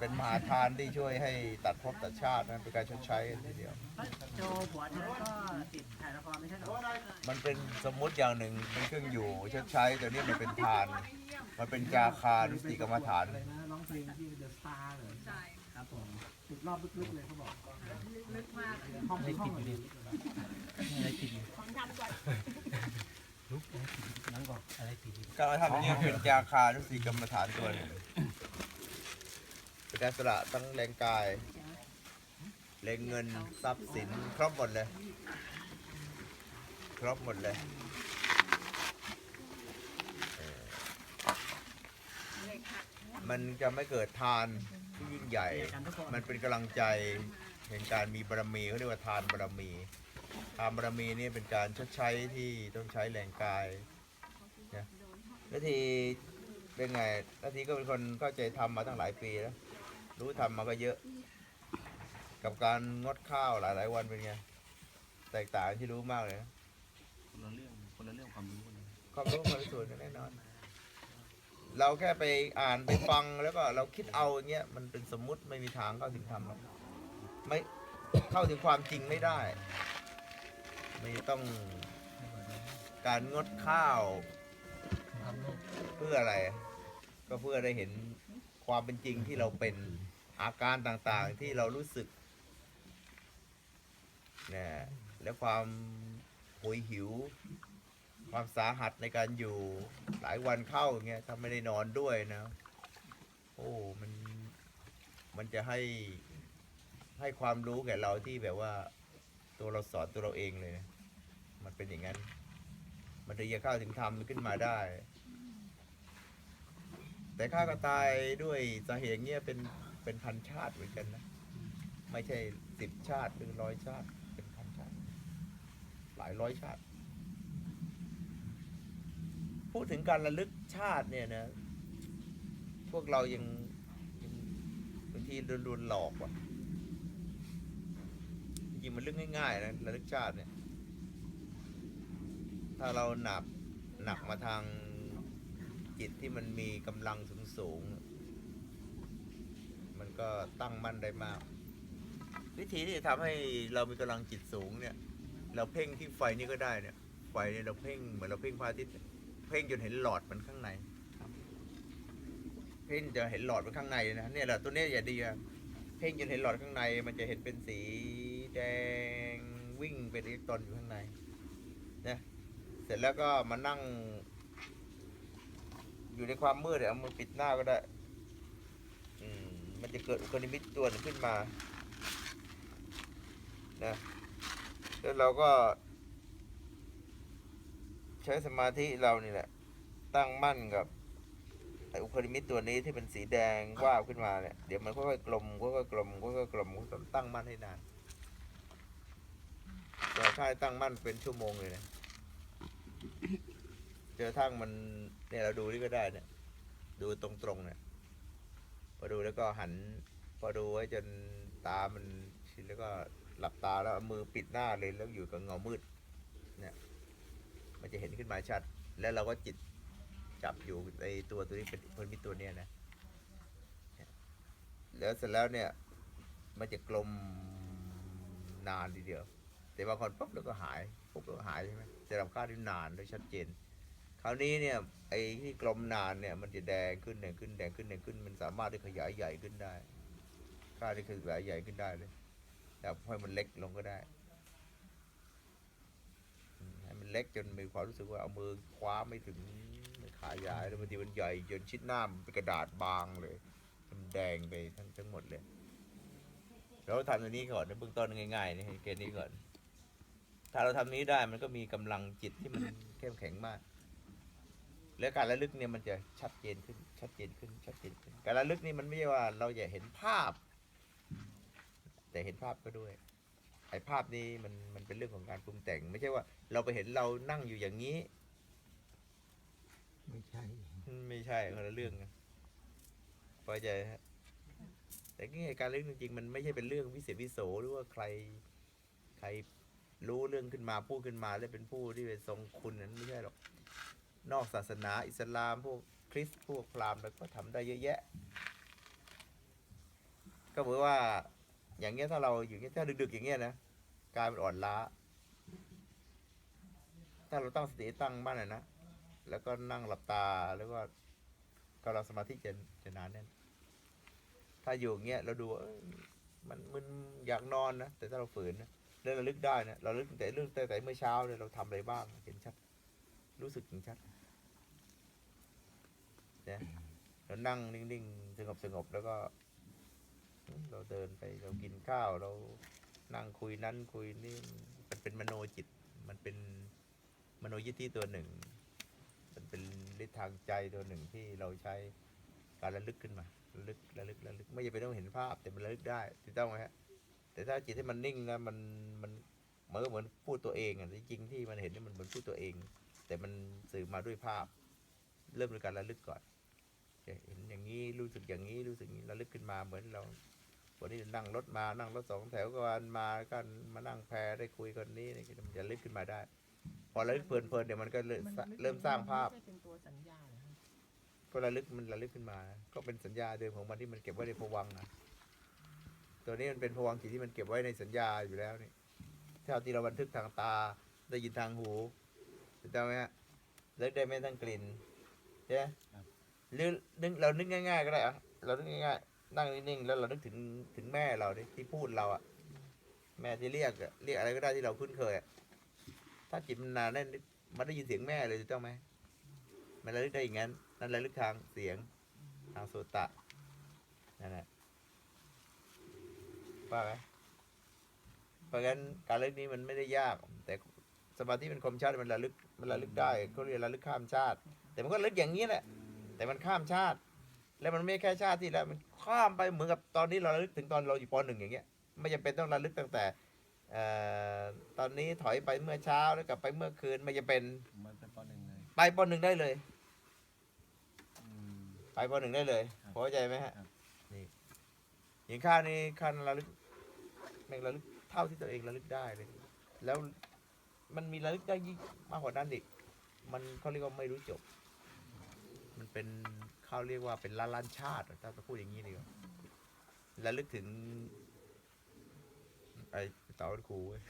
เป็นมหาทานที่ช่วยให้ตัดภพตัดชาตินะเป็นการชดใช้ทีเดียว โจผัวเธอก็ติดถ่ายละครไม่ใช่เหรอมันเป็นสมมุติอย่างหนึ่งเป็นเครื่องอยู่ชดใช้แต่นี่มันเป็นทาน มันเป็นจาคานุสติกรรมฐาน อะไรนะร้องเพลงที่เดอะสตาร์เลยใช่ครับผมติดรอบลึกๆเลยเขาบอกลึกมากเลยห้องห้องเลยอะไรติดอยู่ของทำก่อนลุกนั่งก่อนอะไรติดอยู่การทำอย่างนี้เป็นจาคานุสติกรรมฐานตัวหนึ่ง เป็นการสละทั้งแรงกาย แรงเงินทรัพย์สินครบหมดเลย ครบหมดเลยมันจะไม่เกิดทานที่ยิ่งใหญ่ มันเป็นกำลังใจแห่งการมีบารมีเขาเรียกว่าทานบารมี ทานบารมีนี่เป็นการชดใช้ที่ต้องใช้แรงกายนะนาทีเป็นไงนาทีก็เป็นคนเข้าใจทำมาตั้งหลายปีแล้ว รู้ทำมาก็เยอะ กับการงดข้าวหลาย ๆ วันเป็นไง แตกต่างที่รู้มากเลยนะคนละเรื่องคนละเรื่องความรู้กันความรู้คนละส่วนกันแน่นอน เราแค่ไปอ่านไปฟังแล้วก็เราคิดเอาอย่างเงี้ยมันเป็นสมมุติไม่มีทางเข้าถึงธรรมหรอกไม่เข้าถึงความจริงไม่ได้ ไม่ต้องการงดข้าว เพื่ออะไร ก็เพื่อได้เห็นความเป็นจริงที่เราเป็น อาการต่างๆที่เรารู้สึกนะและความโหยหิว ความสาหัสในการอยู่หลายวันเข้าอย่างเงี้ยถ้าไม่ได้นอนด้วยนะ โอ้มันมันจะให้ให้ความรู้แก่เราที่แบบว่า ตัวเราสอนตัวเราเองเลยนะมันเป็นอย่างนั้น มันถึงจะเข้าถึงธรรมขึ้นมาได้ แต่ข้าก็ตายด้วยสาเหตุเงี้ยเป็น เป็นพันชาติเหมือนกันนะ ไม่ใช่สิบชาติหรือร้อยชาติ เป็นพันชาติ หลายร้อยชาติ พูดถึงการระลึกชาติเนี่ยนะ พวกเรายังยังบางทีโดนๆหลอกว่ะจริงๆมันเรื่องง่ายๆนะระลึกชาติเนี่ย ถ้าเราหนักหนักมาทางจิตที่มันมีกำลังสูงสูงๆมัน ก็ตั้งมั่นได้มาก วิธีที่จะทำให้เรามีกำลังจิตสูงเนี่ย เราเพ่งที่ไฟนี่ก็ได้เนี่ย ไฟเนี่ยเราเพ่งเหมือนเราเพ่งพระอาทิตย์เนี่ยเพ่งจนเห็นหลอดมันข้างในเพ่งจะเห็นหลอดมันข้างในนะเนี่ยแหละตัวเนี้ยอย่าดีอะเพ่งจนเห็นหลอดข้างใน มันจะเห็นเป็นสีแดงวิ่งเป็นอิเล็กตรอนอยู่ข้างในนะเสร็จแล้วก็มานั่ง อยู่ในความมืดอะเอามือปิดหน้าก็ได้อื มันจะเกิดอุคนิมิตตัวหนึ่งขึ้นมานะแล้วเราก็ ใช้สมาธิเรานี่แหละ ตั้งมั่นกับไออุคนิมิตตัวนี้ที่เป็นสีแดงว่าบขึ้นมาเนี่ยเดี๋ยวมันค่อยๆกลมค่อยๆกลมค่อยๆกลมค่อยๆตั้งมั่นให้นานแต่ถ้าตั้งมั่นเป็นชั่วโมงเลยนะเจอทั้งมันเนี่ยเราดูนี่ก็ได้เนี่ย ดูตรงๆเนี่ย พอดูแล้วก็หัน พอดูไว้จนตามันชินแล้วก็หลับตาแล้วเอามือปิดหน้าเลยแล้วอยู่กับเงามืดเนี่ยมันจะเห็นขึ้นมาชัด แล้วเราก็จิตจับอยู่ในตัวตัวนี้เป็นพมิตตัวเนี้ยนะแล้วเสร็จแล้วเนี่ย มันจะกลมนานทีเดียว แต่บางคนปุ๊บแล้วก็หายปุ๊บแล้วก็หายใช่ไหมแต่เราค่าที่นานโดยชัดเจน ราวนี้เนี่ยไอ้ที่กลมนานเนี่ยมันจะแดงขึ้นแดงขึ้นแดงขึ้นแดงขึ้น มันสามารถที่ขยายใหญ่ขึ้นได้ ค่าที่ขยายใหญ่ขึ้นได้เลยแต่ให้มันเล็กลงก็ได้ให้มันเล็กจนมีความรู้สึกว่าเอามือคว้าไม่ถึงขายายแล้วบางทีมันใหญ่จนชิดหน้ามันเป็นกระดาษบางเลยมันแดงไปทั้งทั้งหมดเลยเราทำตัวนี้ก่อนในเบื้องต้นง่ายๆนี่เกณฑ์นี้ก่อน ถ้าเราทำนี้ได้มันก็มีกำลังจิตที่มันเข้มแข็งมาก แล้วการระลึกเนี่ยมันจะชัดเจนขึ้น ชัดเจนขึ้น ชัดเจนขึ้น การระลึกนี่มันไม่ใช่ว่าเราจะเห็นภาพ แต่เห็นภาพก็ด้วย ไอ้ภาพนี้มันมันเป็นเรื่องของการปรุงแต่ง ไม่ใช่ว่า เราไปเห็นเรานั่งอยู่อย่างนี้ ไม่ใช่ ไม่ใช่คนละเรื่องนะพอใจฮะแต่นี่การเรื่องจริงๆมันไม่ใช่เป็นเรื่องวิเศษวิโสหรือว่าใครใครรู้เรื่องขึ้นมาพูดขึ้นมาแล้วเป็นผู้ที่เป็นทรงคุณนั้นไม่ใช่หรอก นอกศาสนาอิสลามพวกคริสต์พวกพราหมณ์แล้วก็ทำได้เยอะแยะ ก็เหมือนว่าอย่างเงี้ยถ้าเราอยู่เงี้ยถ้าดึกๆอย่างเงี้ยนะกายมันอ่อนล้า ถ้าเราตั้งสติตั้งบ้านหน่อยนะ แล้วก็นั่งหลับตาแล้วก็กำลังสมาธิจะจะนานแน่นถ้าอยู่เงี้ยเราดูมันมันอยากนอนนะแต่ถ้าเราฝืนนะแล้วเราลึกได้นะเราลึกแต่เรื่องแต่แต่เมื่อเช้าเนี่ยเราทำอะไรบ้างเห็นชัด รู้สึกเห็นชัดนะเรานั่งนิ่งๆสงบสงบแล้วก็ เราเดินไปเรากินข้าวเรานั่งคุยนั้นคุยนี่มันเป็นมโนจิต มันเป็นมโนยิทธิตัวหนึ่ง มันเป็นฤทธิ์ทางใจตัวหนึ่งที่เราใช้การระลึกขึ้นมาระลึกระลึกระลึกไม่จำเป็นต้องเห็นภาพ แต่มันระลึกได้ถูกต้องไหมฮะแต่ถ้าจิตที่มันนิ่งนะมันมันมันก็เหมือนพูดตัวเองอะจริงๆที่มันเห็นนี่มันเหมือนพูดตัวเอง แต่มันสื่อมาด้วยภาพ เริ่มด้วยการระลึกก่อนเห็นอย่างนี้รู้สึกอย่างนี้รู้สึกอย่างนี้ระลึกขึ้นมาเหมือนเราวันนี้นั่งรถมานั่งรถสองแถวกันมากันมานั่งแพรได้คุยกันนี้นี่มันจะลึกขึ้นมาได้ พอระลึกเพลินๆเดี๋ยวมันก็เริ่มสร้างภาพเป็นตัวสัญญาเหรอพอระลึกมันระลึกขึ้นมา ก็เป็นสัญญาเดิมของมันที่มันเก็บไว้ในภวังนะตัวนี้มันเป็นภวังค์จิตที่มันเก็บไว้ในสัญญาอยู่แล้วนี่เท่าที่เราบันทึกทางตาได้ยินทางหู ถูกต้องไหมฮะเลิกได้ไม่ทั้งกลิ่นใช่ไหมหรือนึกเรานึกง่าย ๆ ก็ได้อะเรานึกง่ายๆนั่งนิ่งๆแล้วเรานึกถึงถึงแม่เราดิที่พูดเราอะแม่ที่เรียกอะเรียกอะไรก็ได้ที่เราคุ้นเคยอะถ้าจิตมันนานแน่นมันได้ยินเสียงแม่เลยถูกต้องไหมมันระลึกได้อย่างนั้น นั่นระลึกทางเสียงทางโสตะนั่นแหละว่าไหมเพราะงั้นการระลึกนี้มันไม่ได้ยาก แต่สมาธิมันคมชาติมันระลึก มันระลึกได้เขาเรียกระลึกข้ามชาติ แต่มันก็ระลึกอย่างนี้แหละ แต่มันข้ามชาติ แล้วมันไม่แค่ชาติที่แล้วมันข้ามไปเหมือนกับตอนนี้เราระลึกถึงตอนเราอยู่ปหนึ่งอย่างเงี้ยไม่จำเป็นต้องระลึกตั้งแต่เอ่อตอนนี้ถอยไปเมื่อเช้าแล้วกลับไปเมื่อคืนไม่จะเป็นมันเป็นปหนึ่งเลยไปปหนึ่งได้เลยอืมไปปหนึ่งได้เลยครับพอเข้าใจไหมฮะครับนี่อย่างข้านี่ข้าระลึกแม่งระลึกเท่าที่ตัวเองระลึกได้เลย แล้ว มันมีระลึกได้ยิ่งมากกว่านั้นอีกมันเขาเรียกว่าไม่รู้จบ มันเป็นเขาเรียกว่าเป็นล้านล้านชาติอะถ้าจะพูดอย่างนี้ดีกว่าระลึกถึง ไอ้เต่าครูเว้ย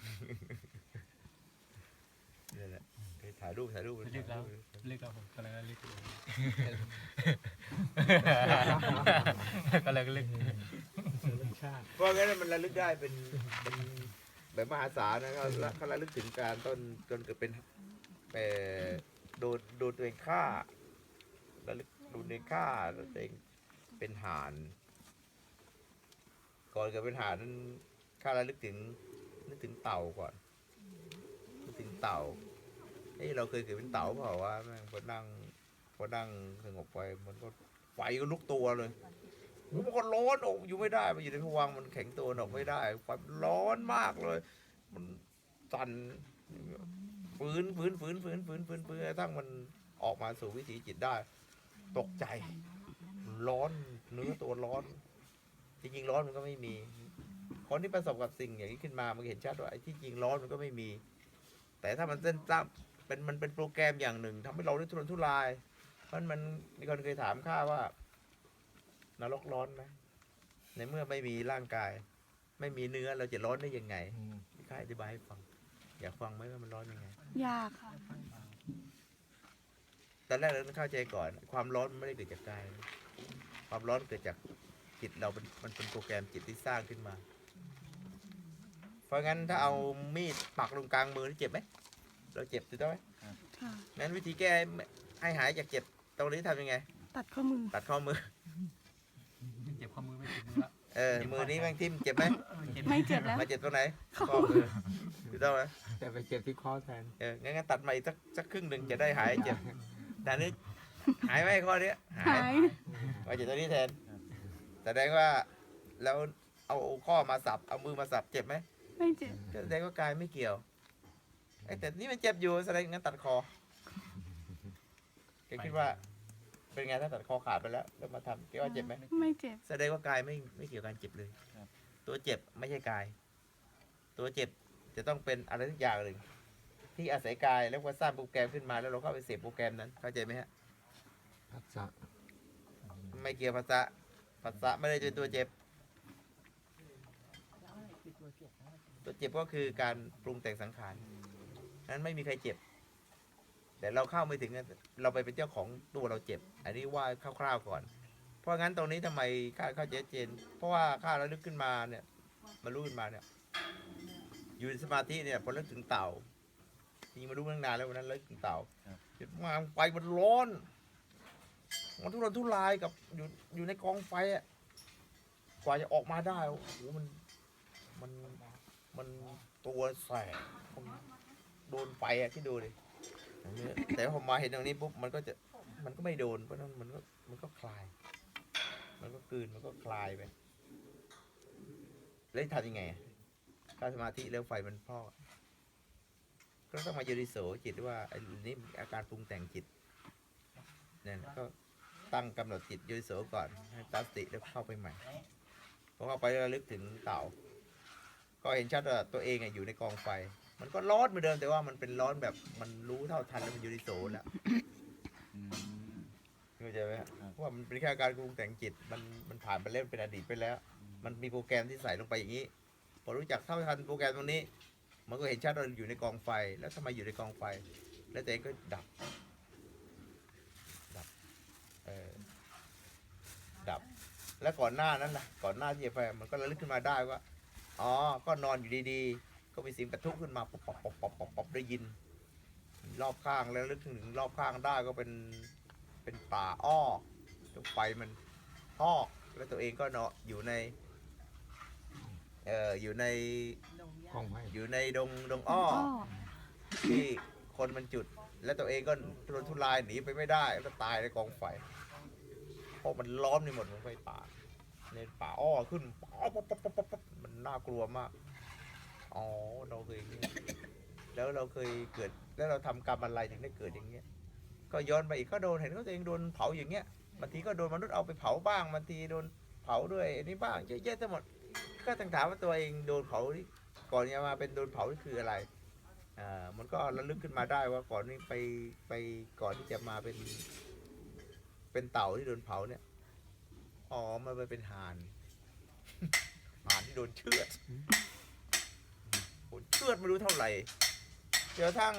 นี่แหละไปถ่ายรูปถ่ายรูปเรียกแล้วเรียกแล้วผมกำลังเรียกอยู่กำลังเรียกเพราะงั้นมันระลึกได้เป็นเป็น แบบมหาศาลนะเขาเขาระลึกถึงการต้นจนเกิดเป็นเอ่อโดนโดนตัวเองฆ่าระลึกโดนตัวเองฆ่าแล้วตัวเองเป็นห่านก่อนเกิดเป็นห่านนั้นข้าระลึกถึงนึกถึงเต่าก่อนนึกถึงเต่าเอ้ยเราเคยเกิดเป็นเต่าเปล่าวะแม่งพอนั่งพอนั่งสงบไปมันก็ไฟก็ลุกตัวเลย มันก็ร้อนอกอยู่ไม่ได้ มันอยู่ในภวังค์มันแข็งตัวออกไม่ได้ไฟมันร้อนมากเลย มันสั่นฝืนฝืนฝืนฝืนฝืนฝืนฝืนกระทั่งมันออกมาสู่วิถีจิตได้ ตกใจ ร้อนเนื้อตัวร้อน จริงๆร้อนมันก็ไม่มีคนที่ประสบกับสิ่งอย่างนี้ขึ้นมามันเห็นชัดว่าไอ้ที่จริงร้อนมันก็ไม่มี แต่ถ้ามันเส้นจ้ำเป็นมันเป็นโปรแกรมอย่างหนึ่งทำให้เราได้ทุรนทุราย เพราะมันมีคนเคยถามข้าว่า นรกร้อนไหมในเมื่อไม่มีร่างกาย ไม่มีเนื้อเราจะร้อนได้ยังไงข้าอธิบายให้ฟัง อยากฟังไหมว่ามันร้อนยังไงยากค่ะตอนแรกเราต้องเข้าใจก่อน ความร้อนมันไม่ได้เกิดจากกาย ความร้อนเกิดจากจิตเราเป็นมันเป็นโปรแกรมจิตที่สร้างขึ้นมา เพราะงั้นถ้าเอามีดปักลงกลางมือนี่เจ็บไหมเราเจ็บถูกต้องไหมค่ะงั้นวิธีแก้ให้หายจากเจ็บตรงนี้ทำยังไง ตัดข้อมือ ตัดข้อมือ เจ็บข้อมือไม่เจ็บมือละเออมือนี้แม่งทิ่มเจ็บไหมไม่เจ็บแล้ว มาเจ็บตรงไหนข้อข้อมือถูกต้องไหมแต่ไปเจ็บที่ข้อแทนเอองั้นงั้นตัดมาอีกสักสักครึ่งหนึ่งจะได้หายเจ็บแต่นี่หายไหมข้อเนี้ยหาหายยมาเจ็บตัวนี้แทนแสดงว่าแล้วเอาข้อมาสับ เอามือมาสับเจ็บไหมไม่เจ็บก็แสดงว่ากายไม่เกี่ยวไอ้แต่นี่มันเจ็บอยู่แสดงงั้นตัดคอแกคิดว่า เป็นไงถ้าตัดคอขาดไปแล้วแล้วมาทำแกว่าเจ็บไหมไม่เจ็บ แสดงว่ากายไม่ไม่เกี่ยวกับการเจ็บเลยตัวเจ็บไม่ใช่กาย ตัวเจ็บจะต้องเป็นอะไรทุกอย่างหนึ่งที่อาศัยกายแล้วก็สร้างโปรแกรมขึ้นมาแล้วเราเข้าไปเสพโปรแกรมนั้นเข้าใจไหมฮะพักษะไม่เกี่ยวภาษาภาษาไม่ได้เป็นตัวเจ็บ ตัวเจ็บก็คือการปรุงแต่งสังขารนั้นไม่มีใครเจ็บ แต่เราเข้าไม่ถึงอะเราไปเป็นเจ้าของตัวเราเจ็บ อันนี้ว่าคร่าวๆก่อน เพราะงั้นตรงนี้ทำไมข้าเข้าใจเจน เพราะว่าข้าระลึกขึ้นมาเนี่ยมารู้ขึ้นมาเนี่ยอยู่ในสมาธิเนี่ยพอระลึกถึงเต่าจริงมารู้ตั้งนานแล้ววันนั้นระลึกถึงเต่ามาไฟมันร้อนมันทุรนทุรายกับอยู่อยู่ในกองไฟอะกว่าจะออกมาได้โอ้โหมันมันมันตัวแสบโดนไฟอะที่ดูดิ แต่พอมาเห็นตรงนี้ปุ๊บมันก็จะมันก็ไม่โดนเพราะนั้นมันก็มันก็คลาย มันก็กลืนมันก็คลายไปแล้วทำยังไงถ้าสมาธิแล้วไฟมันพ่อก็ต้องมาโยนิโสจิตว่าไอ้นี่อาการปรุงแต่งจิตเนี่ยก็ตั้งกำหนดจิตโยนิโสก่อนให้ตั้งสติแล้วเข้าไปใหม่พอเข้าไปแล้วระลึกถึงเต่า ก็เห็นชัดว่าตัวเองอยู่ในกองไฟ มันก็ร้อนเหมือนเดิมแต่ว่ามันเป็นร้อนแบบมันรู้เท่าทันแล้วมันโยนิโสแล้วเข้าใจไหมฮะเพราะว่ามันเป็นแค่การปรุงแต่งจิตมันมันผ่านไปแล้วเป็นอดีตไปแล้ว มันมีโปรแกรมที่ใส่ลงไปอย่างนี้ พอรู้จักเท่าทันโปรแกรมตรงนี้ มันก็เห็นชัดว่าอยู่ในกองไฟ แล้วทำไมอยู่ในกองไฟ แล้วตัวเองก็ดับ ดับเออดับ แล้วก่อนหน้านั้นล่ะ ก่อนหน้าที่จะไฟมันก็ระลึกขึ้นมาได้ว่า อ๋อ ก็นอนอยู่ดีๆ ก็มีเสียงกระทุกขึ้นมาป๊อปป๊อปป๊อปป๊อปป๊อปป๊อปได้ยิน รอบข้างแล้วลึกถึงรอบข้างได้ก็เป็นเป็นป่าอ้อตรงไฟมันพอกแล้วตัวเองก็เนาะอยู่ในเอ่ออยู่ในกล้องไว้อยู่ในดงดงอ้อที่คนมันจุด แล้วตัวเองก็ทุรนทุรายหนีไปไม่ได้แล้วตายในกองไฟเพราะมันล้อมในหมดของไฟป่าในป่าอ้อขึ้นป๊อปป๊อปป๊อปป๊อปป๊อปมันน่ากลัวมาก อ๋อเราเคยอย่างนี้แล้วเราเคยเกิดแล้วเราทำกรรมอะไรถึงได้เกิดอย่างเงี้ย ก็ย้อนไปอีกก็โดนเห็นเขาตัวเองโดนเผาอย่างเงี้ยบางทีก็โดนมนุษย์เอาไปเผาบ้างบางทีโดนเผาด้วยอันนี้บ้างเยอะแยะทั้งหมด ก็ต้องถามว่าตัวเองโดนเผาก่อนจะมาเป็นโดนเผานี่คืออะไรอ่ามันก็ระลึกขึ้นมาได้ว่าก่อนนี้ไปไปก่อนที่จะมาเป็น เป็นเต่าที่โดนเผาเนี่ยอ๋อมันไปเป็นห่านห่านที่โดนเชือด เชือดไม่รู้เท่าไหร่เจนกระทั่ง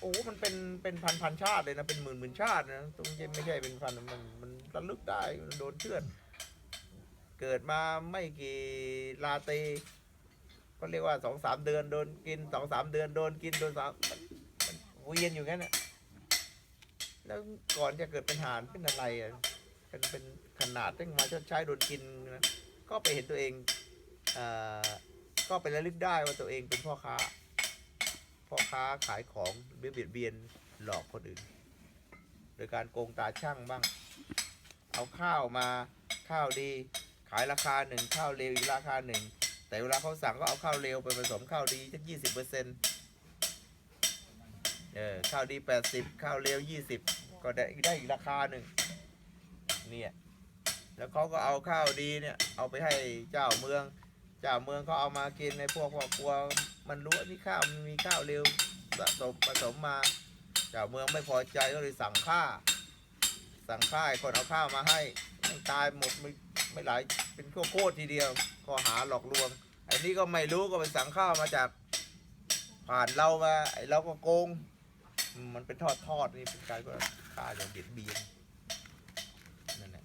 โอ้มันเป็นเป็นพันพันชาติเลยนะเป็นหมื่นหมื่นชาตินะตรงนี้ไม่ใช่เป็นพันมันมันระลึกได้โดนเชือด เกิดมาไม่กี่ลาตรีก็เรียกว่าสองสามเดือนโดนกินสองสามเดือนโดนกินโดนสามมันเวียนอยู่งั้นน่ะแล้วก่อนจะเกิดเป็นหานเป็นอะไรอะเป็นเป็นขนาดตั้งมาชดใช้โดนกินนะก็ไปเห็นตัวเองอ่า ก็ไประลึกได้ว่าตัวเองเป็นพ่อค้า พ่อค้าขายของเบียดเบียดเบียนหลอกคนอื่น โดยการโกงตาช่างบ้าง เอาข้าวมาข้าวดีขายราคาหนึ่งข้าวเลวอีกราคาหนึ่งแต่เวลาเขาสั่งก็เอาข้าวเลวไปผสมข้าวดีสักยี่สิบเปอร์เซ็นต์เออข้าวดีแปดสิบข้าวเลวยี่สิบก็ได้ได้อีกราคาหนึ่งเนี่ยแล้วเขาก็เอาข้าวดีเนี่ยเอาไปให้เจ้าเมือง เจ้าเมืองเขาเอามากินในพวกครอบครัวมันรู้ว่านี่ข้าวมันมีข้าวเร็วผสมผสมมาเจ้าเมืองไม่พอใจก็เลยสั่งฆ่า สั่งฆ่าให้คนเอาข้าวมาให้มันตายหมดไม่ไม่หลายเป็นโคตรทีเดียวข้อหาหลอกลวงไอ้นี่ก็ไม่รู้ก็ไปสั่งข้าวมาจากผ่านเรามาไอ้เราก็โกง มันเป็นทอดทอดนี่เป็นการก็ฆ่าอย่างเบียดเบียนนั่นแหละ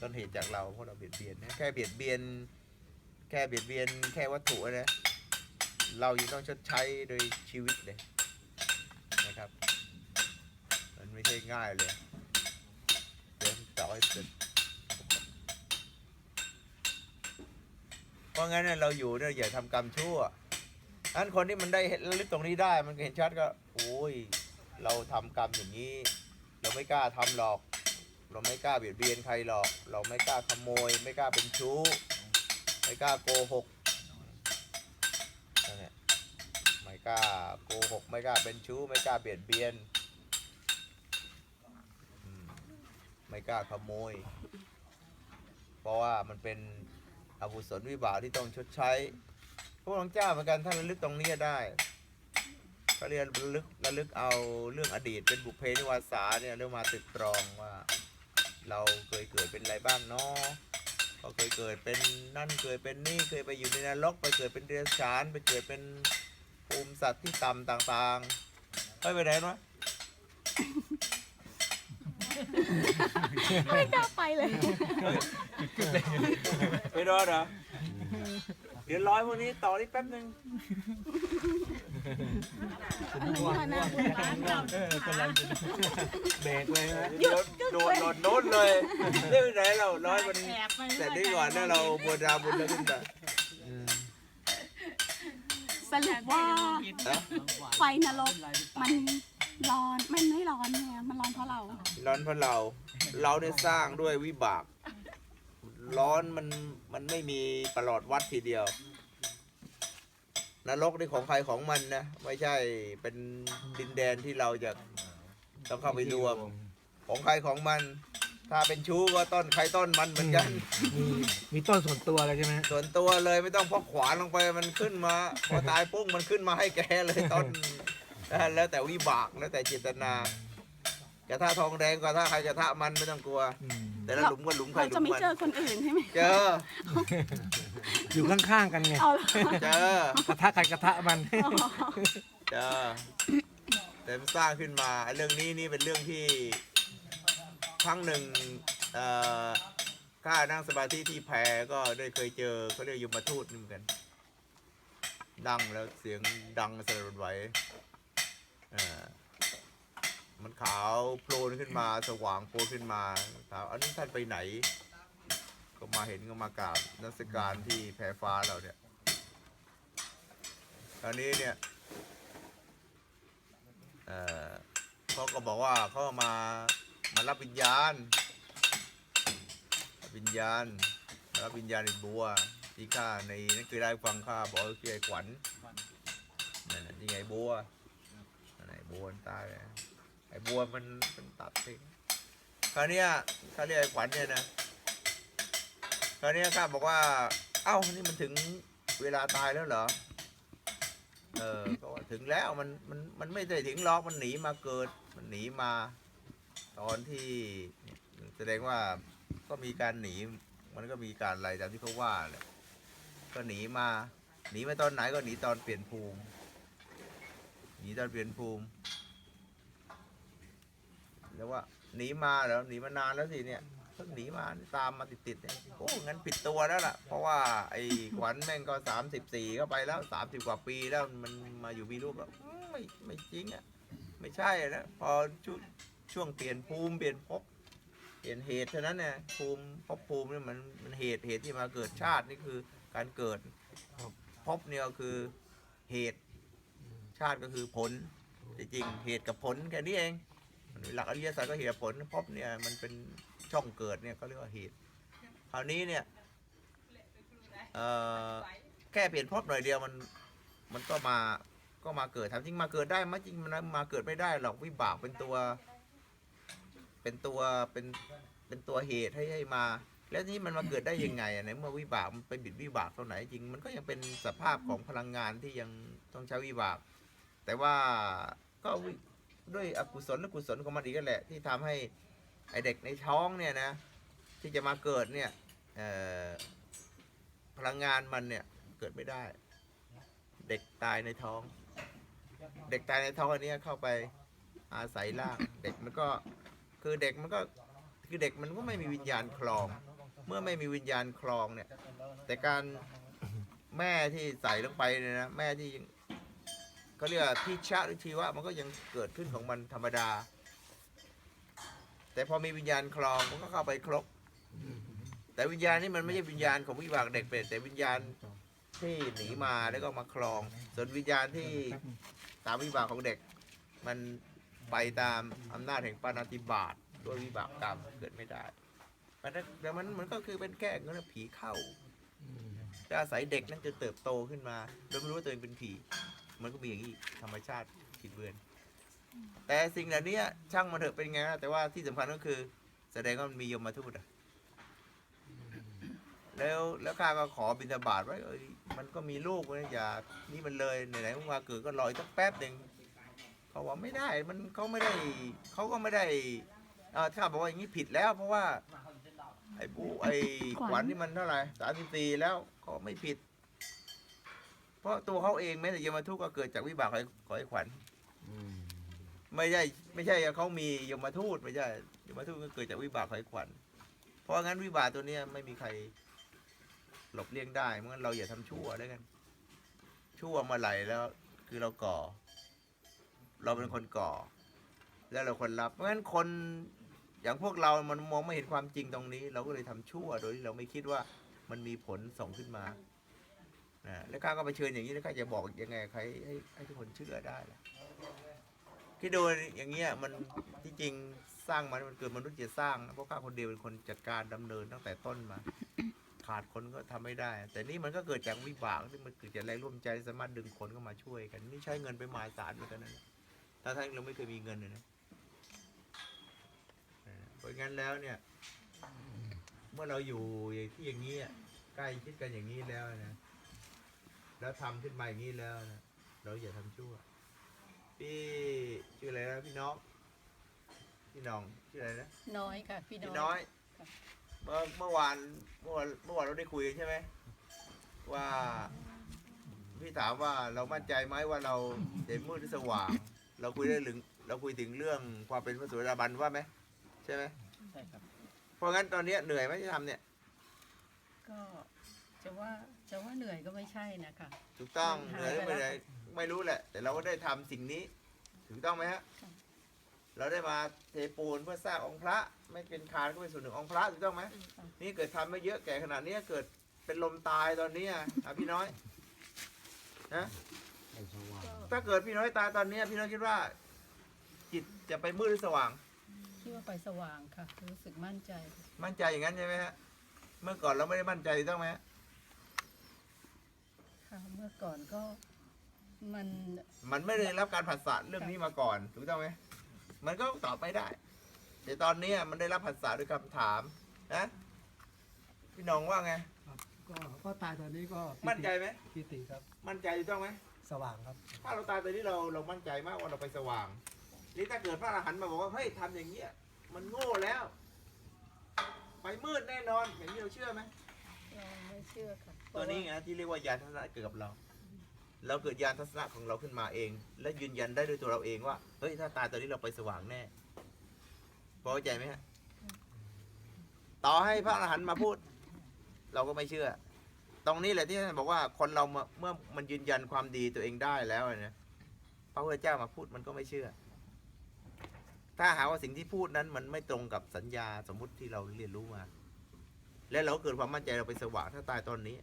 ต้นเหตุจากเราเพราะเราเบียดเบียนนะแค่เบียดเบียน แค่เบียดเบียนแค่วัตถุนะ เรายังต้องชดใช้โดยชีวิตเลยนะครับ มันไม่ใช่ง่ายเลยเดี๋ยวต่อให้เสร็จเพราะงั้นเราอยู่เนี่ยอย่าทำกรรมชั่วนั้นคนที่มันได้เห็นลึกตรงนี้ได้มันเห็นชัดก็โอ้ยเราทำกรรมอย่างนี้ เราไม่กล้าทำหรอก เราไม่กล้าเบียดเบียนใครหรอก เราไม่กล้าขโมย ไม่กล้าเป็นชู้ ไม่กล้าโกหกนั่นแหละไม่กล้าโกหกไม่กล้าเป็นชู้ ไม่กล้าเบียดเบียนไม่กล้าขโมย เพราะว่ามันเป็นอาวุศนวิบากที่ต้องชดใช้ พวกหลวงเจ้าเหมือนกันถ้าระลึกตรงนี้ได้ก็เรียนระลึกระลึกเอาเรื่องอดีตเป็นบุพเพนิวาสาเนี่ยเรื่องมาตึกตรองว่า เราเคยเกิดเป็นอะไรบ้างเนาะ ก็เคยเกิดเป็นนั่นเคยเป็นนี่เคยไปอยู่ในนรกไปเกิดเป็นเดรัจฉานไปเกิดเป็นภูมิสัตว์ที่ต่ำต่างๆไปไปไหนวะไม่กล้าไปเลยไปรอดเหรอ เดี๋ยวร้อยพวกนี้ต่อนี่แป๊บนึงอะไรมานะเออกำลังจะเบรกเลยนะโดดโดดโดดโน้นเลยเรื่องไหนเราร้อยมันแต่นี่ก่อนนะเราบนดาวบนแล้วขึ้นมาสรุปว่าไฟนรกมันร้อนมันไม่ร้อนเนี่ยมันร้อนเพราะเรา ร้อนเพราะเรา เราได้สร้างด้วยวิบาก ร้อนมันมันไม่มีประหลอดวัดทีเดียว นรกนี่ของใครของมันนะ ไม่ใช่เป็นดินแดนที่เราจะต้องเข้าไปรวม ของใครของมัน ถ้าเป็นชู้ก็ต้นใครต้นมันเหมือนกัน มีมีต้นส่วนตัวเลยใช่ไหมส่วนตัวเลยไม่ต้องพกขวานลงไปมันขึ้นมา พอตายปุ้งมันขึ้นมาให้แกเลยต้นนะแล้วแต่วิบากแล้วแต่เจตนา กระทะทองแดงกระทะใครกระทะมันไม่ต้องกลัว อืมแต่ละหลุมก็หลุมใครเราหลุจะมไม่มันเจอคนอื่นใช่ไหมเจออยู่ข้างๆกันไงเอาเหรอเจอ กระทะใครกระทะมันอ๋อเจอแต่มันสร้างขึ้นมาไอ้เรื่องนี้นี่เป็นเรื่องที่ครั้งหนึ่งเอ่อข้านั่งสมาธิที่แพก็ได้เคยเจอเขาเรียกยมทูตนี่เหมือนกัน ดังแล้วเสียงดังสนั่นหวั่นไหวเอ่อ มันขาวโพลนขึ้นมา สว่างโพลนขึ้นมาถามอันนี้ท่านไปไหน ก็มาเห็นก็มากราบนักสการที่แพรฟ้าเราเนี่ยตอนนี้เนี่ยเออเขาก็บอกว่าเขามามารับวิญญาณวิญญาณมารับวิญญาณในบัวที่ข้าในนั่นคือได้ฟังข้าบอกว่าคือไอ้ขวัญนั่นนี่ไงบัวนั่นไงบัวมันตายไป ไอ้บัวมันมันตัดทิ้งคราวเนี้ยเขาเรียกไอ้ขวัญเนี่ยนะคราวเนี้ยข้าบอกว่า เอ้านี่มันถึงเวลาตายแล้วเหรอเออก็ว่าถึงแล้วมันมันมันไม่ได้ถึงหรอกมันหนีมาเกิด มันหนีมา ตอนที่แสดงว่าก็มีการหนีมันก็มีการอะไรตามที่เขาว่าแหละก็หนีมา หนีมาตอนไหนก็หนีตอนเปลี่ยนภูมิ หนีตอนเปลี่ยนภูมิ แล้วว่าหนีมาแล้วหนีมานานแล้วสิเนี่ยเพิ่งหนีมาตามมาติดๆเนี่ยโอ้งั้นผิดตัวแล้วล่ะ เพราะว่าไอ้ขวัญแม่งก็สามสิบสี่เข้าไปแล้วสามสิบกว่าปีแล้วมันมาอยู่มีลูกแล้วไม่ไม่จริงอะไม่ใช่นะพอช่วงช่วงเปลี่ยนภูมิเปลี่ยนภพเปลี่ยนเหตุเท่านั้นเนี่ยภูมิภพภูมิเนี่ยมันมันเหตุเหตุที่มาเกิดชาตินี่คือการเกิดครับภพเนี่ยคือเหตุชาติก็คือผลจริงเหตุกับผลแค่นี้เอง หลักอริยสัจก็เหตุผลภพเนี่ยมันเป็นช่องเกิดเนี่ยเขาเรียกว่าเหตุคราวนี้เนี่ยแค่เปลี่ยนภพหน่อยเดียวมันมันก็มาก็มาเกิดทำจริงมาเกิดได้ไหมจริงมันมาเกิดไม่ได้หรอกวิบากเป็นตัว เป็นตัวเป็นเป็นตัวเหตุให้ให้มา แล้วนี่มันมาเกิดได้ยังไงอะในเมื่อวิบากมันไปบิดวิบากตรงไหนจริง มันก็ยังเป็นสภาพของพลังงานที่ยังต้องใช้วิบาก แต่ว่าก็วิ ด้วยอกุศลและกุศลของมันอีกนั่นแหละ ที่ทำให้ไอเด็กในท้องเนี่ยนะที่จะมาเกิดเนี่ยพลังงานมันเนี่ยเกิดไม่ได้ เด็กตายในท้อง เด็กตายในท้องอันนี้เข้าไปอาศัยร่าง เด็กมันก็คือเด็กมันก็คือเด็กมันก็ไม่มีวิญญาณคลอง เมื่อไม่มีวิญญาณคลองเนี่ย แต่การแม่ที่ใส่ลงไปเนี่ยนะแม่ที่ เขาเรียกว่าที่ชะหรือชีวะมันก็ยังเกิดขึ้นของมันธรรมดา แต่พอมีวิญญาณคลองมันก็เข้าไปครบ แต่วิญญาณนี่มันไม่ใช่วิญญาณของวิบากเด็กเป็นแต่วิญญาณที่หนีมาแล้วก็มาคลอง ส่วนวิญญาณที่ตามวิบากของเด็ก มันไปตามอำนาจแห่งปานาติบาตด้วยวิบากกรรมเกิดไม่ได้มันแต่มันมันก็คือเป็นแค่เงี้ยผีเข้าแต่อาศัยเด็กนั้นจะเติบโตขึ้นมาโดยไม่รู้ว่าตัวเองเป็นผี มันก็มีอย่างนี้ธรรมชาติผิดเบือน แต่สิ่งเหล่านี้ช่างมันเถอะเป็นไงนะแต่ว่าที่สำคัญก็คือ แสดงว่ามันมียมทูตอะแล้วแล้วข้าก็ขอบิณฑบาตไว้เอ้ยมันก็มีลูกนะอย่านี่มันเลยไหนๆมึงมาเกิดก็รออีกสักแป๊บหนึ่งเขาว่าไม่ได้มันเขาไม่ได้เขาก็ไม่ได้เออถ้าบอกว่าอย่างนี้ผิดแล้ว เพราะว่า ไอ้ปูไอ้ขวัญนี่มันเท่าไหร่สามสิบสี่แล้วก็ไม่ผิด เพราะตัวเขาเองแม้แต่ยมทูตก็เกิดจากวิบากของไอ้ของไอ้ขวัญอืมไม่ใช่ไม่ใช่เขามียมทูตไม่ใช่ยมทูตก็เกิดจากวิบากของไอ้ขวัญเพราะงั้นวิบากตัวเนี้ยไม่มีใครหลบเลี่ยงได้เพราะงั้นเราอย่าทำชั่วแล้วกัน ชั่วมาไหลแล้วคือเราก่อ เราเป็นคนก่อ แล้วเราคนรับ เพราะงั้นคนอย่างพวกเรามันมองไม่เห็นความจริงตรงนี้ เราก็เลยทำชั่วโดยที่เราไม่คิดว่ามันมีผลส่งขึ้นมา นะแล้วข้าก็ไปเชิญอย่างนี้แล้วข้าจะบอกยังไงใครให้ให้ทุกคนเชื่อได้ล่ะคิดดูอย่างเงี้ยมันที่จริงสร้างมันมันเกิดมนุษย์จะสร้างนะเพราะข้าคนเดียวเป็นคนจัดการดำเนินตั้งแต่ต้นมา ขาดคนก็ทำไม่ได้ แต่นี่มันก็เกิดจากวิบากที่มันเกิดจากแรงร่วมใจสามารถดึงคนเข้ามาช่วยกันนี่ใช้เงินไปมหาศาลเหมือนกันนะถ้าท่านเราไม่เคยมีเงินเลยนะเพราะงั้นแล้วเนี่ย เมื่อเราอยู่อย่างที่อย่างนี้ใกล้ชิดกันอย่างนี้แล้วนะ แล้วทำขึ้นมาอย่างนี้แล้วนะเราอย่าทำชั่ว พี่ชื่ออะไรนะพี่น้อง พี่น้องชื่ออะไรนะน้อยค่ะ พี่พี่น้น้ออยยเมื่อเมื่อวานเมื่อวานเมื่อวานเราได้คุยกันใช่ไหมว่า พี่ถามว่าเรามั่นใจไหมว่าเราจะมืดหรือสว่าง เราคุยได้ถึงเราคุยถึงเรื่องความเป็นพระโสดาบันว่าไหมใช่ไหมใช่ครับเพราะงั้นตอนเนี้ยเหนื่อยไหมที่ทำเนี่ย ก็จะว่า จะว่าเหนื่อยก็ไม่ใช่นะคะ ถูกต้องหาเหนื่อยหรือไปไม่แล้วเหนื่อยไม่รู้แหละ แต่เราก็ได้ทำสิ่งนี้ ถูกต้องไหมฮะค่ะ เราได้มาเทปูนเพื่อสร้างองค์พระ ไม่เป็นคานก็เป็นส่วนหนึ่งองค์พระถูกต้องไหมนี่เกิดทำไม่เยอะแก่ขนาดนี้เกิดเป็นลมตายตอนนี้อะอะพี่น้อยนะไอ้สว่างก็ถ้าเกิดพี่น้อยตายตอนนี้พี่น้อยคิดว่า จิตจะไปมืดหรือสว่าง คิดว่าไปสว่างค่ะ รู้สึกมั่นใจ มั่นใจอย่างนั้นใช่ไหมฮะ เมื่อก่อนเราไม่ได้มั่นใจถูกต้องไหมฮะ ค่ะ เมื่อก่อนก็มันมันไม่ได้รับการผัสสะเรื่องนี้มาก่อน ถูกต้องไหมมันก็ตอบไม่ได้ แต่ตอนนี้มันได้รับผัสสะด้วยคำถามนะพี่น้องว่าไงก็ก็ตายตอนนี้ก็ปิติมั่นใจไหมปิติครับ มั่นใจถูกต้องไหมสว่างครับ ถ้าเราตายตอนนี้เราเรามั่นใจมากว่าเราไปสว่าง นี่ถ้าเกิดพระอรหันต์มาบอกว่าเฮ้ยทำอย่างเงี้ยมันโง่แล้ว ไปมืดแน่นอนอย่างนี้เราเชื่อไหมเราไม่เชื่อค่ะ ตัวนี้ไงที่เรียกว่ายานทัศนะเกิดกับเรา เราเกิดยานทัศนะของเราขึ้นมาเอง และยืนยันได้ด้วยตัวเราเองว่าเฮ้ยถ้าตายตอนนี้เราไปสว่างแน่พอเข้าใจไหมฮะต่อให้พระอรหันต์มาพูด เราก็ไม่เชื่อ ตรงนี้แหละที่ท่านบอกว่าคนเราเมื่อมันยืนยันความดีตัวเองได้แล้วนะพระพุทธเจ้ามาพูดมันก็ไม่เชื่อ ถ้าหาว่าสิ่งที่พูดนั้นมันไม่ตรงกับสัญญาสมมุติที่เราเรียนรู้มา และเราเกิดความมั่นใจเราไปสว่างถ้าตายตอนนี้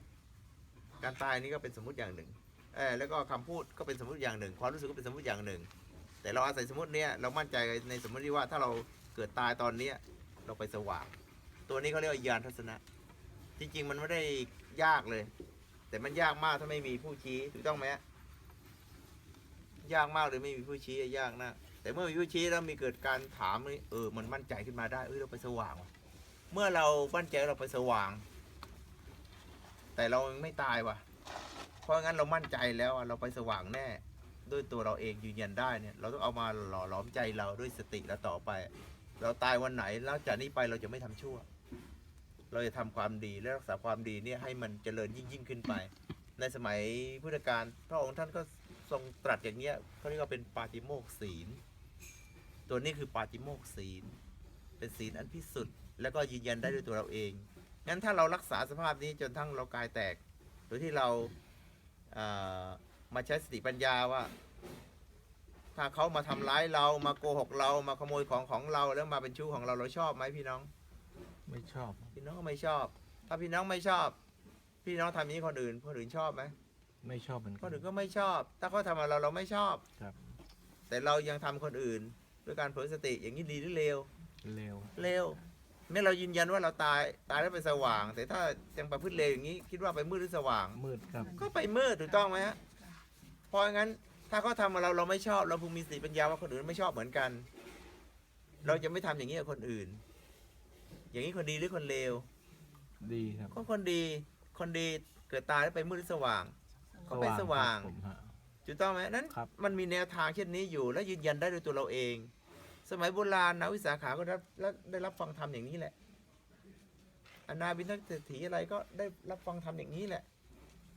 การตายนี้ก็เป็นสมมติอย่างหนึ่งเออแล้วก็คำพูดก็เป็นสมมติอย่างหนึ่ง ความรู้สึกก็เป็นสมมติอย่างหนึ่ง แต่เราอาศัยสมมติเนี้ยเรามั่นใจในสมมติที่ว่าถ้าเราเกิดตายตอนเนี้ยเราไปสว่าง ตัวนี้เขาเรียกว่ายานทัศนะ จริง ๆ มันไม่ได้ยากเลย แต่มันยากมากถ้าไม่มีผู้ชี้ถูกต้องไหมยากมากเลยไม่มีผู้ชี้ยากนะแต่เมื่อมีผู้ชี้แล้วมีเกิดการถามเออมันมั่นใจขึ้นมาได้เออเราไปสว่าง เมื่อเรามั่นใจเราไปสว่าง แต่เราไม่ตายว่ะ เพราะงั้นเรามั่นใจแล้วเราไปสว่างแน่ ด้วยตัวเราเองยืนยันได้เนี่ย เราต้องเอามาหล่อหลอมใจเราด้วยสติแล้วต่อไป เราตายวันไหนแล้วจากนี้ไปเราจะไม่ทำชั่ว เราจะทำความดีและรักษาความดีเนี่ยให้มันเจริญยิ่งยิ่งขึ้นไป ในสมัยพุทธกาลพระองค์ท่านก็ทรงตรัสอย่างเนี้ยเขาเรียกว่าเป็นปาติโมกข์ศีล ตัวนี้คือปาติโมกข์ศีล เป็นศีลอันพิสุทธิ์แล้วก็ยืนยันได้ด้วยตัวเราเอง งั้นถ้าเรารักษาสภาพนี้จนทั้งเรากายแตก โดยที่เราเอ่อมาใช้สติปัญญาว่า ถ้าเขามาทำร้ายเรามาโกหกเรามาขโมยของของเราแล้วมาเป็นชู้ของเราเราชอบไหมพี่น้อง ไม่ชอบ พี่น้องก็ไม่ชอบ ถ้าพี่น้องไม่ชอบ พี่น้องทำอย่างนี้คนอื่นคนอื่นชอบไหมไม่ชอบเหมือนคกันอื่นก็ไม่ชอบ ถ้าเขาทำกับเราเราไม่ชอบครับ แต่เรายังทำคนอื่น ด้วยการเผลอสติอย่างนี้ดีหรือเลวเร็วเลว นี่เรายืนยันว่าเราตายตายแล้วไปสว่าง แต่ถ้ายังประพฤติเลวอย่างนี้ คิดว่าไปมืดหรือสว่าง มืดครับ ก็ไปมืดถูกต้องไหมฮะเพราะงั้นถ้าเขาทำกับเราเราไม่ชอบ เราพึงมีสติปัญญาว่าคนอื่นไม่ชอบเหมือนกัน เราจะไม่ทำอย่างนี้กับคนอื่น อย่างนี้คนดีหรือคนเลวดีครับก็คนดีคนดีเกิดตายแล้วไปมืดหรือสว่างก็ไปสว่าง ครับผมฮะ ถูกต้องไหมนั้น ครับ มันมีแนวทางเช่นนี้อยู่และยืนยันได้ด้วยตัวเราเอง สมัยโบราณนะวิสาขาก็ได้รับได้รับฟังธรรมอย่างนี้แหละอนาบินทักเศรษฐีอะไรก็ได้รับฟังธรรมอย่างนี้แหละ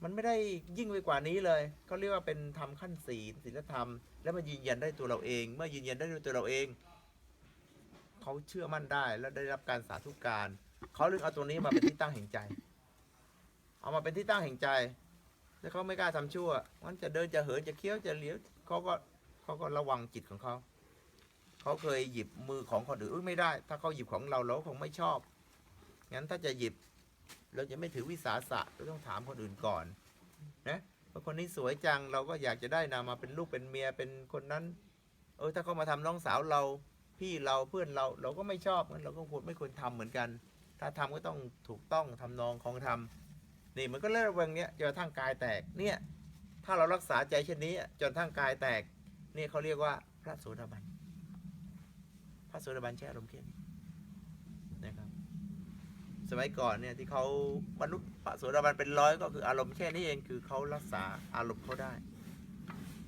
มันไม่ได้ยิ่งไปกว่านี้เลยเขาเรียกว่าเป็นธรรมขั้นศีลศีลธรรม แล้วมันยืนยันได้ตัวเราเอง เมื่อยืนยันได้ด้วยตัวเราเองเขาเชื่อมั่นได้และได้รับการสาธุการเขาเลยเอาตัวนี้มาเป็นที่ตั้งแห่งใจ เอามาเป็นที่ตั้งแห่งใจ แล้วเขาไม่กล้าทำชั่วมันจะเดินจะเหินจะเคี้ยวจะเลี้ยวเขาก็เขาก็ระวังจิตของเขา เขาเคยหยิบมือของคนอื่นไม่ได้ ถ้าเขาหยิบของเราเราคงไม่ชอบ งั้นถ้าจะหยิบ เราจะไม่ถือวิสาสะเราต้องถามคนอื่นก่อนนะว่าคนนี้สวยจังเราก็อยากจะได้นามาเป็นลูกเป็นเมียเป็นคนนั้น เออถ้าเขามาทำน้องสาวเราพี่เราเพื่อนเราเราก็ไม่ชอบงั้นเราก็ควรไม่ควรทำเหมือนกัน ถ้าทำก็ต้องถูกต้องทำนองของธรรมนี่มันก็เริ่มวันเนี้ยจนกระทั่งกายแตกเนี่ยถ้าเรารักษาใจเช่นนี้จนทั่งกายแตก เนี่ยเขาเรียกว่าพระโสดาบัน พระโสดาบันใช้อารมณ์แค่นี้นะครับ สมัยก่อนเนี่ยที่เขาบรรลุพระโสดาบันเป็นร้อยก็คืออารมณ์แค่นี้เองคือเขารักษาอารมณ์เขาได้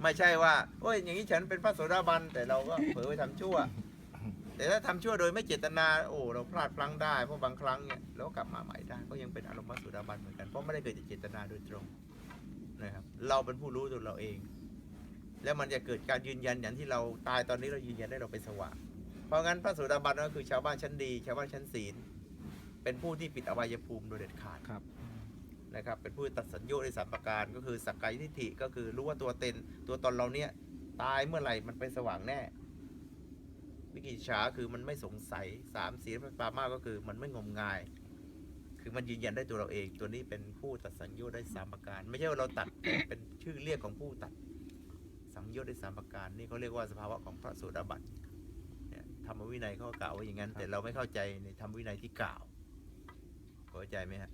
ไม่ใช่ว่าโอ้ยอย่างนี้ฉันเป็นพระโสดาบันแต่เราก็เผลอไปทำชั่ว แต่ถ้าทำชั่วโดยไม่เจตนาโอ้เราพลาดพลั้งได้เพราะบางครั้งเนี่ยเราก็กลับมาใหม่ได้ก็ยังเป็นอารมณ์พระโสดาบันเหมือนกันเพราะไม่ได้เกิดจากเจตนาโดยตรงนะครับเราเป็นผู้รู้ตัวเราเอง แล้วมันจะเกิดการยืนยันอย่างที่เราตายตอนนี้เรายืนยันได้เราเป็นสว่าง ราะงั้นพระโสดาบันก็คือชาวบ้านชั้นดี ชาวบ้านชั้นศีล เป็นผู้ที่ปิดอบายภูมิโดยเด็ดขาดครับนะครับ เป็นผู้ตัดสัญญาในสามประการก็คือสักกายทิฏฐิก็คือรู้ว่าตัวเต็นตัวตนเราเนี่ยตายเมื่อไหร่มันไปสว่างแน่ วิกิจฉาคือมันไม่สงสัยสามศีลปามาก็คือมันไม่งมงาย คือมันยืนยันได้ตัวเราเอง ตัวนี้เป็นผู้ตัดสัญญาได้สามประการ ไม่ใช่ว่าเราตัดเป็นชื่อเรียกของผู้ตัดสังโยชน์ได้สามประการนี่เขาเรียกว่าสภาวะของพระโสดาบันเนี่ย ธรรมวินัยเขาก็กล่าวไว้อย่างนั้น แต่เราไม่เข้าใจในธรรมวินัยที่กล่าวเข้าใจไหมฮะ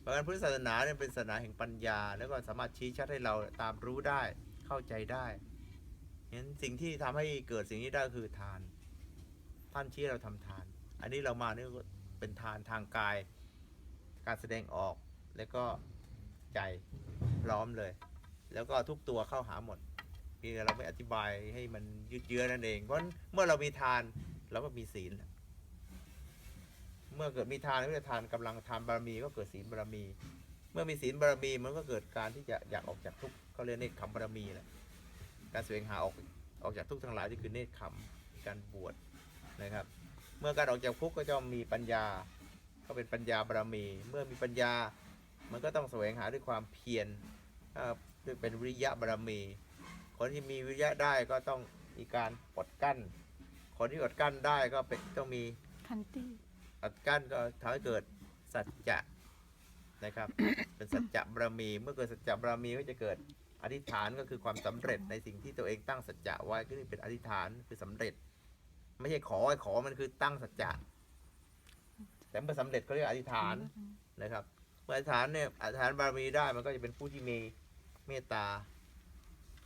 เพราะฉะนั้นพุทธศาสนาเนี่ยเป็นศาสนาแห่งปัญญา แล้วก็สามารถชี้ชัดให้เราตามรู้ได้เข้าใจได้เห็นสิ่งที่ทำให้เกิดสิ่งนี้ได้ก็คือทาน ท่านชี้ให้เราทำทาน อันนี้เรามาเนี่ยก็เป็นทานทางกาย การแสดงออกแล้วก็ใจพร้อมเลย แล้วก็ทุกตัวเข้าหาหมด เพียงแต่เราไม่อธิบายให้มันยืดเยื้อนั่นเอง เพราะเมื่อเรามีทานเราก็มีศีล เมื่อเกิดมีทานก็จะทานกำลังทานบารมีก็เกิดศีลบารมี เมื่อมีศีลบารมีมันก็เกิดการที่จะอยากออกจากทุกข์เขาเรียกเนคขมบารมีแหละการแสวงหาออกออกจากทุกข์ทั้งหลายที่คือเนคขมการบวชนะครับ เมื่อการออกจากทุกข์ก็จะมีปัญญา ก็เป็นปัญญาบารมี เมื่อมีปัญญา มันก็ต้องแสวงหาด้วยความเพียรด้วยเป็นวิริยะบารมี คนที่มีวิริยะได้ก็ต้องมีการอดกั้น คนที่อดกั้นได้ก็เป็นต้องมีคันตี้อดกั้นก็ทำให้เกิดสัจจะนะครับ เป็นสัจจะบารมี เมื่อเกิดสัจจะบารมีก็จะเกิดอธิษฐานก็คือความสำเร็จในสิ่งที่ตัวเองตั้งสัจจะไว้ก็คือเป็นอธิษฐานคือสำเร็จ ไม่ใช่ขอไอ้ขอมันคือตั้งสัจจะแต่เมื่อสำเร็จก็เรียกอธิษฐานนะครับเมื่ออธิษฐานเนี่ยอธิษฐานบารมีได้มันก็จะเป็นผู้ที่มีเมตตา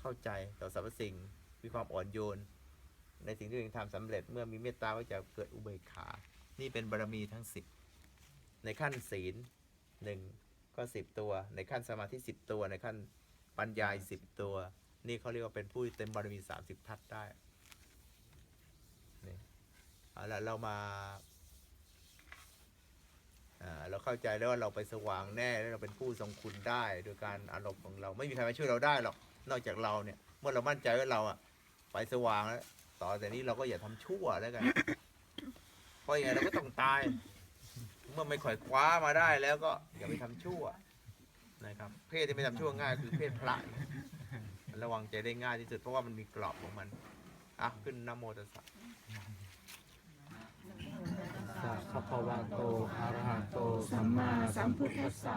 เข้าใจต่อสรรพสิ่ง มีความอ่อนโยน ในสิ่งที่ตัวเองทำสำเร็จเมื่อมีเมตตาก็จะเกิดอุเบกขา นี่เป็นบารมีทั้งสิบในขั้นศีลหนึ่งก็สิบตัว ในขั้นสมาธิสิบตัว ในขั้นปัญญาสิบตัว นี่เขาเรียกว่าเป็นผู้เต็มบารมีสามสิบทัศได้นี่เอาละเรามาอ่าเราเข้าใจแล้วว่าเราไปสว่างแน่แล้วเราเป็นผู้ทรงคุณได้โดยการอารมณ์ของเราไม่มีใครมาช่วยเราได้หรอก นอกจากเราเนี่ย เมื่อเรามั่นใจว่าเราอะไปสว่างแล้วต่อแต่นี้เราก็อย่าทำชั่วแล้วกันเพราะยังไงเราก็ต้องตาย เมื่อไม่ข่อยคว้ามาได้แล้วก็อย่าไปทำชั่วนะครับ เพศที่ไม่ทำชั่วง่าย คือเพศพระระวังใจได้ง่ายที่สุดเพราะว่ามันมีกรอบของมันอะขึ้นนะโมตัสสะสัพพะวะโตอะระหะโต สัมมาสัมพุทธัสสะ